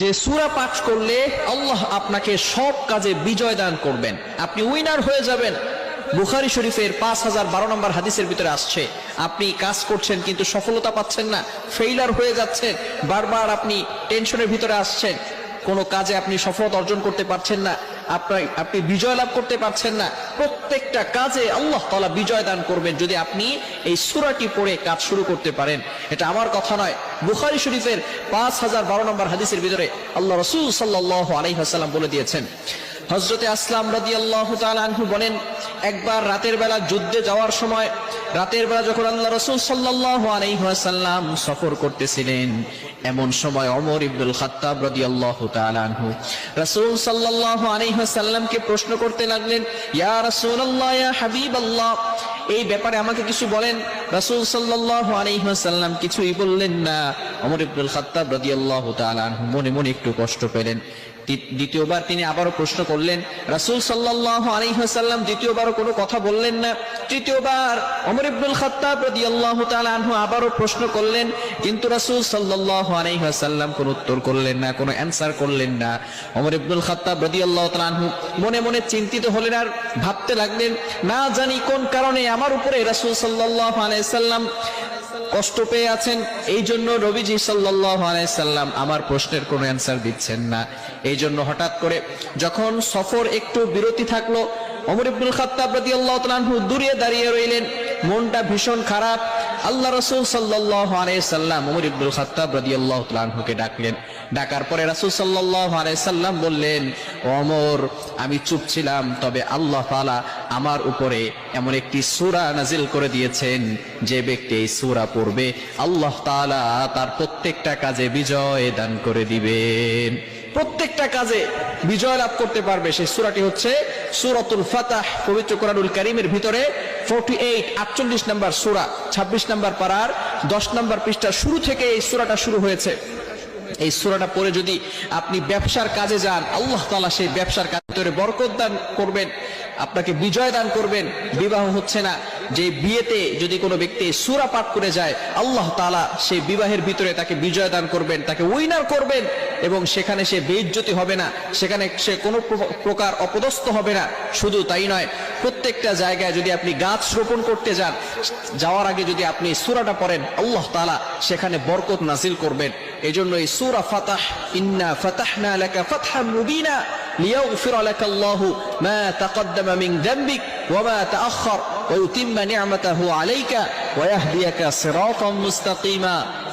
যে সুরা পাঠ করলে আল্লাহ আপনাকে সব কাজে বিজয় দান করবেন। আপনি উইনার হয়ে যাবেন। বুখারি শরীফের পাঁচ হাজার বারো নম্বর হাদিসের ভিতরে আসছে, আপনি কাজ করছেন কিন্তু সফলতা পাচ্ছেন না ফেইলার হয়ে যাচ্ছেন, বারবার আপনি টেনশনের ভিতরে আসছেন, কোনো কাজে আপনি সফলতা অর্জন করতে পারছেন না আপনার, আপনি বিজয় লাভ করতে পারছেন না। প্রত্যেকটা কাজে আল্লাহ তালা বিজয় দান করবেন যদি আপনি এই সুরাটি পড়ে কাজ শুরু করতে পারেন। এটা আমার কথা নয়। বুখারি শরীফের পাঁচ হাজার বারো নম্বর হাদিসের ভিতরে আল্লাহ রসুল সাল্লাহ আলাইহাল্লাম বলে দিয়েছেন হজরতে আসলাম রাজি আল্লাহ আনহু বলেন, একবার রাতের বেলা যুদ্ধে যাওয়ার সময়, রাতের বেলা যখন আল্লাহ রসুল সাল্লাহ আলাইহাসাল্লাম সফর করতেছিলেন, এমন সময় অমর ইবনুল খাত্তাব রাজি আল্লাহ আনহু রসুল সাল্লাহ আলাইহাসাল্লামকে প্রশ্ন করতে লাগলেন, ইয়া রসুল আল্লাহ হাবিব আল্লাহ এই ব্যাপারে আমাকে কিছু বলেন। রাসূল সাল্লাল্লাহু আলাইহি ওয়াসাল্লাম কিছুই বললেন না। ওমর ইবনুল খাত্তাব রাদিয়াল্লাহু তাআলা আনহু মনে মনে একটু কষ্ট পেলেন। দ্বিতীয়বার তিনি আবারও প্রশ্ন করলেন, রাসূল সাল্লাল্লাহু আলাইহি ওয়াসাল্লাম দ্বিতীয়বারও কোনো কথা বললেন না। তৃতীয়বার ওমর ইবনুল খাত্তাব রাদিয়াল্লাহু তাআলা আনহু আবারও প্রশ্ন করলেন, কিন্তু রাসূল সাল্লাল্লাহু আলাইহি ওয়াসাল্লাম কোনো উত্তর করলেন না, কোনো অ্যানসার করলেন না। ওমর ইবনুল খাত্তাব রাদিয়াল্লাহু তাআলা আনহু মনে মনে চিন্তিত হলেন আর ভাবতে লাগলেন, না জানি কোন কারণে আমার উপরে রাসূল সাল্লাল্লাহু আলাইহি সাল্লাম কষ্ট পেয়ে আছেন এই জন্য রবিজি সাল্লাল্লাহু আলাইসাল্লাম আমার প্রশ্নের কোনো অ্যান্সার দিচ্ছেন না। এই জন্য হঠাৎ করে যখন সফর একটু বিরতি থাকল ওমর ইবনুল খাত্তাব রাদিয়াল্লাহু তাআলা আনহু দূরে দাঁড়িয়ে রইলেন। মনটা ভীষণ খারাপ। আল্লাহ রাসূল সাল্লাম ওমর ইবনুল খাত্তাব রাদিয়াল্লাহু তাআলা আনহুকে ডাকলেন। ডাকার পরে রাসূল সাল্লাম বললেন ওমর, আমি চুপ ছিলাম, তবে আল্লাহ তাআলা আমার উপরে এমন একটি সুরা নাজিল করে দিয়েছেন, যে ব্যক্তি এই সূরা পড়বে, আল্লাহ তাআলা তার প্রত্যেকটা কাজে বিজয় দান করে দিবেন। প্রত্যেকটা কাজে বিজয় লাভ করতে পারবে। সেই সূরাটি হচ্ছে সূরাতুল ফাতাহ পবিত্র কোরআনুল করিমের ভিতরে ফোরটি এইট আটচল্লিশ নম্বর সুরা 26 নম্বর পাড়ার দশ নম্বর শুরু থেকে এই সূরাটা শুরু হয়েছে। এই সুরাটা পরে যদি আপনি ব্যবসার কাজে যান, আল্লাহ তালা সেই ব্যবসার কাজে বরকত দান করবেন, আপনাকে বিজয় দান করবেন, বিবাহ হচ্ছে না। যে বিয়েতে যদি কোনো ব্যক্তি সুরা পাঠ করে যায়, আল্লাহ তালা সেই বিবাহের ভিতরে তাকে বিজয় দান করবেন, তাকে উইনার করবেন এবং সেখানে সে বেইজ্জতি হবে না, সেখানে সে কোনো প্র- প্রকার অপদস্থ হবে না, শুধু তাই নয়, প্রত্যেকটা জায়গায় যদি আপনি গাছ রোপণ করতে যান, যাওয়ার আগে যদি আপনি সুরাটা পড়েন, আল্লাহ তালা সেখানে বরকত নাসিল করবেন। এই জন্য এই সূরা ফাতাহ, ইন্না ফাতাহনা লাকা ফাতহাম মুবিনা লিয়াগফির লাকা আল্লাহু তাকদ্দামা মিন ওয়া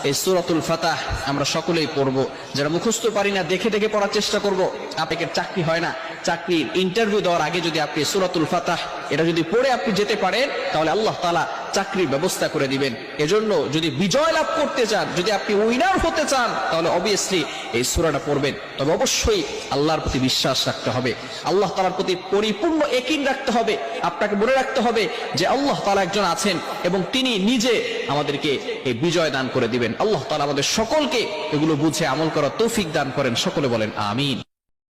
এই ফাতাহ আমরা সকলেই পড়ব। যারা মুখস্থ পারি না, দেখে দেখে পড়ার চেষ্টা করব। আপনাকে চাকরি হয় না। চাকরির ইন্টারভিউ দেওয়ার আগে যদি আপনি সূরাতুল ফাতাহ, এটা যদি পড়ে আপনি যেতে পারেন, তাহলে আল্লাহ তালা চাকরির ব্যবস্থা করে দিবেন। এজন্য যদি বিজয় লাভ করতে চান, যদি আপনি উইনার হতে চান, তাহলে অবভিয়াসলি এই সুরাটা পড়বেন। তবে অবশ্যই আল্লাহর প্রতি বিশ্বাস রাখতে হবে। আল্লাহ তালার প্রতি পরিপূর্ণ একিন রাখতে হবে। আপনাকে মনে রাখতে হবে যে আল্লাহ তালা একজন আছেন এবং তিনি নিজে আমাদেরকে এই বিজয় দান করে দিবেন। আল্লাহ তালা আমাদের সকলকে এগুলো বুঝে আমল করার তৌফিক দান করেন। সকলে বলেন, আমিন।